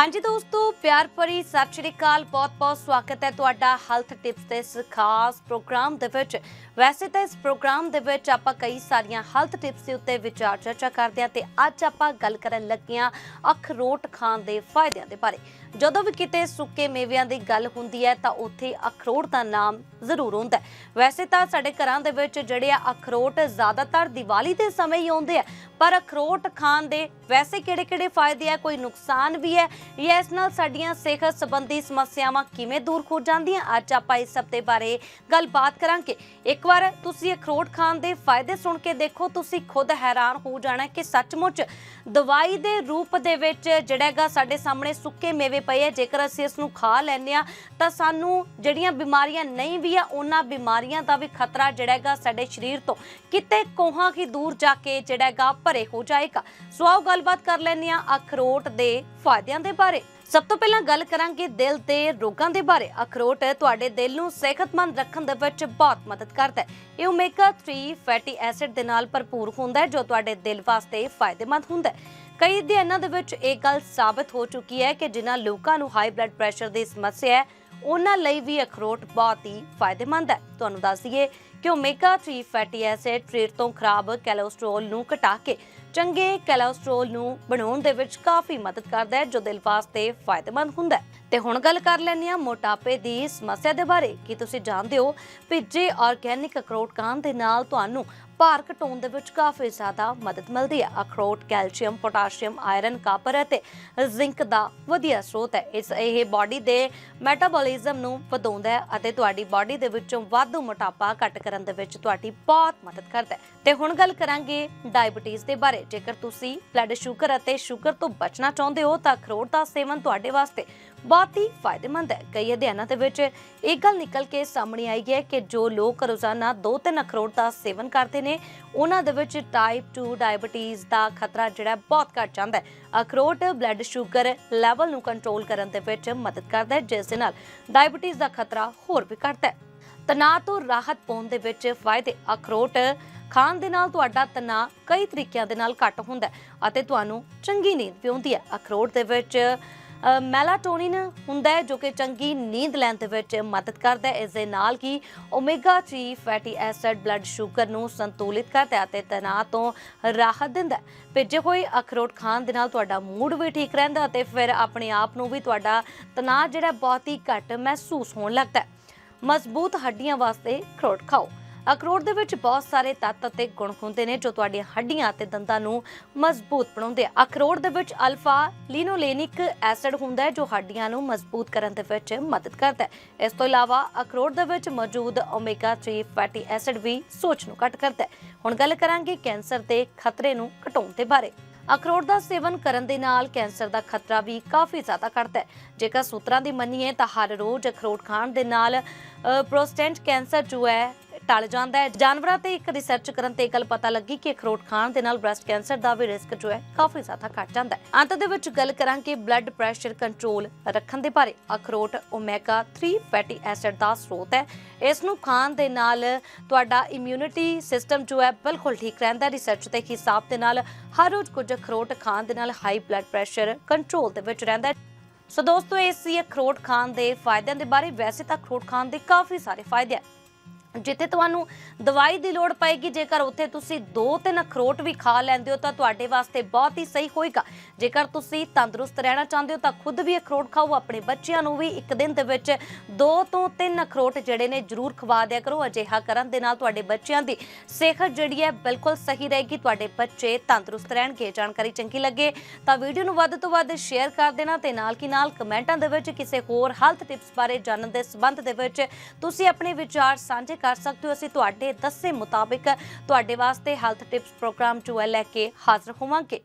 ਹਾਂਜੀ ਦੋਸਤੋ, ਪਿਆਰ ਭਰੀ ਸਤਿ ਸ਼੍ਰੀ ਅਕਾਲ। ਬਹੁਤ-ਬਹੁਤ ਸਵਾਗਤ ਹੈ ਤੁਹਾਡਾ ਹੈਲਥ ਟਿਪਸ ਦੇ ਇਸ ਖਾਸ ਪ੍ਰੋਗਰਾਮ ਦੇ ਵਿੱਚ। ਵੈਸੇ ਤਾਂ ਇਸ ਪ੍ਰੋਗਰਾਮ ਦੇ ਵਿੱਚ ਆਪਾਂ ਕਈ ਸਾਰੀਆਂ ਹੈਲਥ ਟਿਪਸ ਦੇ ਉੱਤੇ ਵਿਚਾਰ ਚਰਚਾ ਕਰਦੇ ਹਾਂ ਤੇ ਅੱਜ ਆਪਾਂ ਗੱਲ ਕਰਨ ਲੱਗੇ ਹਾਂ ਅਖਰੋਟ ਖਾਣ ਦੇ ਫਾਇਦਿਆਂ ਦੇ ਬਾਰੇ। ਜਦੋਂ ਵੀ ਕਿਤੇ ਸੁੱਕੇ ਮੇਵਿਆਂ ਦੀ ਗੱਲ ਹੁੰਦੀ ਹੈ ਤਾਂ ਉੱਥੇ ਅਖਰੋਟ ਦਾ ਨਾਮ ਜ਼ਰੂਰ ਹੁੰਦਾ ਹੈ। ਵੈਸੇ ਤਾਂ ਸਾਡੇ ਘਰਾਂ ਦੇ ਵਿੱਚ ਜਿਹੜੇ ਆ ਅਖਰੋਟ ਜ਼ਿਆਦਾਤਰ ਦੀਵਾਲੀ ਦੇ ਸਮੇਂ ਹੀ ਆਉਂਦੇ ਆ, ਪਰ ਅਖਰੋਟ ਖਾਣ ਦੇ ਵੈਸੇ ਕਿਹੜੇ-ਕਿਹੜੇ ਫਾਇਦੇ ਆ? ਕੋਈ ਨੁਕਸਾਨ ਵੀ ਹੈ? ਇਸ ਨਾਲ ਸਾਡੀਆਂ ਸਿਹਤ ਸੰਬੰਧੀ ਸਮੱਸਿਆਵਾਂ ਕਿਵੇਂ ਦੂਰ ਹੋ ਜਾਂਦੀਆਂ? ਅੱਜ ਆਪਾਂ ਇਸ ਸਭ ਦੇ ਬਾਰੇ ਗੱਲਬਾਤ ਕਰਾਂਗੇ। ਇੱਕ ਵਾਰ ਤੁਸੀਂ ਅਖਰੋਟ ਖਾਣ ਦੇ ਫਾਇਦੇ ਸੁਣ ਕੇ ਦੇਖੋ, ਤੁਸੀਂ ਖੁਦ ਹੈਰਾਨ ਹੋ ਜਾਣਾ ਕਿ ਸੱਚਮੁੱਚ ਦਵਾਈ ਦੇ ਰੂਪ ਦੇ ਵਿੱਚ ਜਿਹੜਾ ਸਾਡੇ ਸਾਹਮਣੇ ਸੁੱਕੇ ਮੇਵੇ ਪਏ ਆ। ਜੇਕਰ ਅਸੀਂ ਇਸ ਨੂੰ ਖਾ ਲੈਂਦੇ ਆ ਤਾਂ ਸਾਨੂੰ ਜਿਹੜੀਆਂ ਬਿਮਾਰੀਆਂ ਨਹੀਂ ਵੀ ਆ, ਉਹਨਾਂ ਬਿਮਾਰੀਆਂ ਦਾ ਵੀ ਖਤਰਾ ਜਿਹੜਾ ਹੈਗਾ ਸਾਡੇ ਸਰੀਰ ਤੋਂ ਕਿਤੇ ਕੋਹਾਂ ਹੀ ਦੂਰ ਜਾ ਕੇ ਜਿਹੜਾ ਹੈਗਾ ਭਰੇ ਹੋ ਜਾਏਗਾ। ਸੋ ਆਓ ਗੱਲਬਾਤ ਕਰ ਲੈਂਦੇ ਆ ਅਖਰੋਟ ਦੇ ਫਾਇਦਿਆਂ ਦੇ ਬਾਰੇ ਸਭ ਤੋਂ ਪਹਿਲਾਂ ਗੱਲ ਕਰਾਂਗੇ ਦਿਲ ਦੇ ਰੋਗਾਂ ਦੇ ਬਾਰੇ। ਅਖਰੋਟ ਤੁਹਾਡੇ ਦਿਲ ਨੂੰ ਸਿਹਤਮੰਦ ਰੱਖਣ ਦੇ ਵਿੱਚ ਬਹੁਤ ਮਦਦ ਕਰਦਾ ਹੈ। ਇਹ ਓਮੇਗਾ 3 ਫੈਟੀ ਐਸਿਡ ਦੇ ਨਾਲ ਭਰਪੂਰ ਹੁੰਦਾ ਹੈ, ਜੋ ਤੁਹਾਡੇ ਦਿਲ ਵਾਸਤੇ ਫਾਇਦੇਮੰਦ ਹੁੰਦਾ ਹੈ। ਕਈ ਅਧਿਐਨਾਂ ਦੇ ਵਿੱਚ ਇਹ ਗੱਲ ਸਾਬਤ ਹੋ ਚੁੱਕੀ ਹੈ ਕਿ ਜਿਨ੍ਹਾਂ ਲੋਕਾਂ ਨੂੰ ਹਾਈ ਬਲੱਡ ਪ੍ਰੈਸ਼ਰ ਦੀ ਸਮੱਸਿਆ ਹੈ, ਉਹਨਾਂ ਲਈ ਵੀ ਅਖਰੋਟ ਬਹੁਤ ਹੀ ਫਾਇਦੇਮੰਦ ਹੈ। ਤੁਹਾਨੂੰ ਦੱਸ ਦਈਏ ਕਿ ਓਮੇਗਾ 3 ਫੈਟੀ ਐਸਿਡ ਸਰੀਰ ਤੋਂ ਖਰਾਬ ਕੋਲੇਸਟ੍ਰੋਲ ਨੂੰ ਘਟਾ ਕੇ ਚੰਗੇ ਕੋਲੇਸਟ੍ਰੋਲ ਨੂੰ ਬਣਾਉਣ ਦੇ ਵਿੱਚ ਕਾਫੀ ਮਦਦ ਕਰਦਾ ਹੈ, ਜੋ ਦਿਲ ਵਾਸਤੇ ਫਾਇਦੇਮੰਦ ਹੁੰਦਾ ਹੈ। ਤੇ ਹੁਣ ਗੱਲ ਕਰ ਲੈਂਦੇ ਆ ਮੋਟਾਪੇ ਦੀ ਸਮੱਸਿਆ ਦੇ ਬਾਰੇ। ਕੀ ਤੁਸੀਂ ਜਾਣਦੇ ਹੋ ਭਿੱਜੇ ਆਰਗੈਨਿਕ ਅਖਰੋਟ ਖਾਣ ਦੇ ਨਾਲ ਤੁਹਾਨੂੰ ਭਾਰ ਘਟਾਉਣ ਦੇ ਵਿੱਚ ਕਾਫੀ ਜ਼ਿਆਦਾ ਮਦਦ ਮਿਲਦੀ ਹੈ। ਅਖਰੋਟ, ਕੈਲਸ਼ੀਅਮ, ਪੋਟਾਸ਼ੀਅਮ, ਆਇਰਨ, ਕਾਪਰ ਅਤੇ ਜ਼ਿੰਕ ਦਾ ਵਧੀਆ ਸਰੋਤ ਹੈ। ਇਸ ਇਹ ਬਾਡੀ ਦੇ ਮੈਟਾਬੋਲਿਜ਼ਮ ਨੂੰ ਵਧਾਉਂਦਾ ਹੈ ਅਤੇ ਤੁਹਾਡੀ ਬਾਡੀ ਦੇ ਵਿੱਚੋਂ ਵਾਧੂ ਮੋਟਾਪਾ ਘੱਟ ਕਰਨ ਦੇ ਵਿੱਚ ਤੁਹਾਡੀ ਬਹੁਤ ਮਦਦ ਕਰਦਾ ਹੈ। ਤੇ ਹੁਣ ਗੱਲ ਕਰਾਂਗੇ ਡਾਇਬੀਟੀਜ਼ ਦੇ ਬਾਰੇ। ਜੇਕਰ ਤੁਸੀਂ ਬਲੱਡ ਸ਼ੂਗਰ ਅਤੇ ਸ਼ੂਗਰ ਤੋਂ ਬਚਣਾ ਚਾਹੁੰਦੇ ਹੋ ਤਾਂ ਅਖਰੋਟ ਦਾ ਸੇਵਨ ਤੁਹਾਡੇ ਵਾਸਤੇ ਬਹੁਤ ਹੀ ਫਾਇਦੇਮੰਦ ਹੈ। ਕਈ ਅਧਿਐਨਾਂ ਦੇ ਵਿੱਚ ਇਹ ਗੱਲ ਨਿਕਲ ਕੇ ਸਾਹਮਣੇ ਆਈ ਹੈ ਕਿ ਜੋ ਲੋਕ ਰੋਜ਼ਾਨਾ 2-3 ਅਖਰੋਟ ਦਾ ਸੇਵਨ ਕਰਦੇ ਨੇ, ਉਹਨਾਂ ਦੇ ਵਿੱਚ ਟਾਈਪ 2 ਡਾਇਬੀਟੀਜ਼ ਦਾ ਖਤਰਾ ਜਿਹੜਾ ਬਹੁਤ ਘਟ ਜਾਂਦਾ ਹੈ। ਅਖਰੋਟ ਬਲੱਡ ਸ਼ੂਗਰ ਲੈਵਲ ਨੂੰ ਕੰਟਰੋਲ ਕਰਨ ਦੇ ਵਿੱਚ ਮਦਦ ਕਰਦਾ ਹੈ, ਜਿਸ ਦੇ ਨਾਲ ਡਾਇਬੀਟੀਜ਼ ਦਾ ਖਤਰਾ ਹੋਰ ਵੀ ਘਟਦਾ ਹੈ। ਤਣਾਅ ਤੋਂ ਰਾਹਤ ਪਾਉਣ ਦੇ ਵਿੱਚ ਫਾਇਦੇ, ਅਖਰੋਟ ਖਾਣ ਦੇ ਨਾਲ ਤੁਹਾਡਾ ਤਣਾਅ ਕਈ ਤਰੀਕਿਆਂ ਦੇ ਨਾਲ ਘੱਟ ਹੁੰਦਾ ਹੈ ਅਤੇ ਤੁਹਾਨੂੰ ਚੰਗੀ ਨੀਂਦ ਵੀ ਆਉਂਦੀ ਹੈ। ਅਖਰੋਟ ਦੇ ਵਿੱਚ ਮੈਲਾਟੋਨਿਨ ਹੁੰਦਾ ਹੈ ਜੋ ਕਿ ਚੰਗੀ ਨੀਂਦ ਲੈਣ ਦੇ ਵਿੱਚ ਮਦਦ ਕਰਦਾ ਹੈ। ਇਸ ਦੇ ਨਾਲ ਹੀ omega 3 fatty acid blood sugar ਨੂੰ ਸੰਤੁਲਿਤ ਕਰਦਾ ਹੈ ਅਤੇ ਤਣਾਅ ਤੋਂ ਰਾਹਤ ਦਿੰਦਾ ਹੈ। ਭਿੱਜੇ ਹੋਏ ਅਖਰੋਟ ਖਾਣ ਦੇ ਨਾਲ ਤੁਹਾਡਾ ਮੂਡ ਵੀ ਠੀਕ ਰਹਿੰਦਾ ਅਤੇ ਫਿਰ ਆਪਣੇ ਆਪ ਨੂੰ ਵੀ ਤੁਹਾਡਾ ਤਣਾਅ ਜਿਹੜਾ ਬਹੁਤ ਹੀ ਘੱਟ ਮਹਿਸੂਸ ਹੋਣ ਲੱਗਦਾ ਹੈ। ਮਜ਼ਬੂਤ ਹੱਡੀਆਂ ਵਾਸਤੇ ਅਖਰੋਟ ਖਾਓ। ਅਖਰੋਟ ਦੇ ਵਿੱਚ ਬਹੁਤ ਸਾਰੇ ਤੱਤ ਅਤੇ ਗੁਣ ਹੁੰਦੇ ਨੇ ਜੋ ਤੁਹਾਡੀਆਂ ਹੱਡੀਆਂ ਅਤੇ ਦੰਦਾਂ ਨੂੰ ਮਜ਼ਬੂਤ ਬਣਾਉਂਦੇ ਆ। ਅਖਰੋਟ ਦੇ ਵਿੱਚ ਅਲਫਾ ਲਿਨੋਲੇਨਿਕ ਐਸਿਡ ਹੁੰਦਾ ਹੈ ਜੋ ਹੱਡੀਆਂ ਨੂੰ ਮਜ਼ਬੂਤ ਕਰਨ ਦੇ ਵਿੱਚ ਮਦਦ ਕਰਦਾ ਹੈ। ਇਸ ਤੋਂ ਇਲਾਵਾ ਅਖਰੋਟ ਦੇ ਵਿੱਚ ਮੌਜੂਦ ਓਮੇਗਾ 3 ਫੈਟੀ ਐਸਿਡ ਵੀ ਸੋਚ ਨੂੰ ਘੱਟ ਕਰਦਾ ਹੈ। ਹੁਣ ਗੱਲ ਕਰਾਂਗੇ ਕੈਂਸਰ ਦੇ ਖਤਰੇ ਨੂੰ ਘਟਾਉਣ ਦੇ ਬਾਰੇ। ਅਖਰੋਟ ਦਾ ਸੇਵਨ ਕਰਨ ਦੇ ਨਾਲ ਕੈਂਸਰ ਦਾ ਖਤਰਾ ਵੀ ਕਾਫੀ ਜ਼ਿਆਦਾ ਘਟਦਾ ਹੈ। ਜੇਕਰ ਸੂਤਰਾਂ ਦੀ ਮੰਨੀਏ ਤਾਂ ਹਰ ਰੋਜ਼ ਅਖਰੋਟ ਖਾਣ ਦੇ ਨਾਲ ਪ੍ਰੋਸਟੇਟ ਕੈਂਸਰ ਜੋ ਹੈ ਟਲ ਜਾਂਦਾ ਹੈ। ਜਾਨਵਰਾਂ ਤੇ ਇੱਕ ਰਿਸਰਚ ਕਰਨ ਤੇ ਗੱਲ ਪਤਾ ਲੱਗੀ ਕਿ ਅਖਰੋਟ ਖਾਣ ਦੇ ਨਾਲ ਬ੍ਰੈਸਟ ਕੈਂਸਰ ਦਾ ਵੀ ਰਿਸਕ ਜੋ ਹੈ ਕਾਫੀ ਜ਼ਿਆਦਾ ਘਟ ਜਾਂਦਾ ਹੈ। ਅੰਤ ਦੇ ਵਿੱਚ ਗੱਲ ਕਰਾਂਗੇ ਬਲੱਡ ਪ੍ਰੈਸ਼ਰ ਕੰਟਰੋਲ ਰੱਖਣ ਦੇ ਬਾਰੇ। ਅਖਰੋਟ ਓਮੇਗਾ 3 ਫੈਟੀ ਐਸਿਡ ਦਾ ਸਰੋਤ ਹੈ। ਇਸ ਨੂੰ ਖਾਣ ਦੇ ਨਾਲ ਤੁਹਾਡਾ ਇਮਿਊਨਿਟੀ ਸਿਸਟਮ ਜੋ ਹੈ ਬਿਲਕੁਲ ਠੀਕ ਰਹਿੰਦਾ ਹੈ। ਰਿਸਰਚ ਦੇ ਹਿਸਾਬ ਦੇ ਨਾਲ ਹਰ ਰੋਜ਼ ਕੁਝ ਅਖਰੋਟ ਖਾਣ ਦੇ ਨਾਲ ਹਾਈ ਬਲੱਡ ਪ੍ਰੈਸ਼ਰ ਕੰਟਰੋਲ ਦੇ ਵਿੱਚ ਰਹਿੰਦਾ ਹੈ। ਸੋ ਦੋਸਤੋ ਇਹ ਸੀ ਅਖਰੋਟ ਖਾਣ ਦੇ ਫਾਇਦਿਆਂ ਦੇ ਬਾਰੇ ਵੈਸੇ ਤਾਂ ਅਖਰੋਟ ਖਾਣ ਦੇ ਕਾਫੀ ਸਾਰੇ ਫਾਇਦੇ ਆ। ਜਿੱਥੇ ਤੁਹਾਨੂੰ ਦਵਾਈ ਦੀ ਲੋੜ ਪਏਗੀ, ਜੇਕਰ ਉੱਥੇ ਤੁਸੀਂ ਦੋ ਤਿੰਨ ਅਖਰੋਟ ਵੀ ਖਾ ਲੈਂਦੇ ਹੋ, ਤਾਂ ਤੁਹਾਡੇ ਵਾਸਤੇ ਬਹੁਤ ਹੀ ਸਹੀ ਹੋਏਗਾ। ਜੇਕਰ ਤੁਸੀਂ ਤੰਦਰੁਸਤ ਰਹਿਣਾ ਚਾਹੁੰਦੇ ਹੋ, ਤਾਂ ਖੁਦ ਵੀ ਅਖਰੋਟ ਖਾਓ, ਆਪਣੇ ਬੱਚਿਆਂ ਨੂੰ ਵੀ ਇੱਕ ਦਿਨ ਦੇ ਵਿੱਚ ਦੋ ਤੋਂ ਤਿੰਨ ਅਖਰੋਟ ਜਿਹੜੇ ਨੇ ਜ਼ਰੂਰ ਖਵਾ ਦਿਆ ਕਰੋ। ਅਜਿਹਾ ਕਰਨ ਦੇ ਨਾਲ ਤੁਹਾਡੇ ਬੱਚਿਆਂ ਦੀ ਸਿਹਤ ਜਿਹੜੀ ਹੈ ਬਿਲਕੁਲ ਸਹੀ ਰਹੇਗੀ, ਤੁਹਾਡੇ ਬੱਚੇ ਤੰਦਰੁਸਤ ਰਹਿਣਗੇ। ਜਾਣਕਾਰੀ ਚੰਗੀ ਲੱਗੇ ਤਾਂ ਵੀਡੀਓ ਨੂੰ ਵੱਧ ਤੋਂ ਵੱਧ ਸ਼ੇਅਰ ਕਰ ਦੇਣਾ ਤੇ ਨਾਲ ਕੀ ਨਾਲ ਕਮੈਂਟਾਂ ਦੇ ਵਿੱਚ ਕਿਸੇ ਹੋਰ ਹੈਲਥ ਟਿਪਸ ਬਾਰੇ ਜਾਣਨ ਦੇ ਸੰਬੰਧ ਦੇ ਵਿੱਚ ਤੁਸੀਂ ਆਪਣੇ ਵਿਚਾਰ ਸਾਂਝੇ ਕਰ ਸਕਦੇ ਹੋ। ਅਸੀਂ ਤੁਹਾਡੇ ਦੱਸੇ ਮੁਤਾਬਿਕ ਤੁਹਾਡੇ ਵਾਸਤੇ ਹੈਲਥ ਟਿਪਸ ਪ੍ਰੋਗਰਾਮ ਜੋ ਹੈ ਲੈ ਕੇ ਹਾਜ਼ਰ ਹੋਵਾਂਗੇ।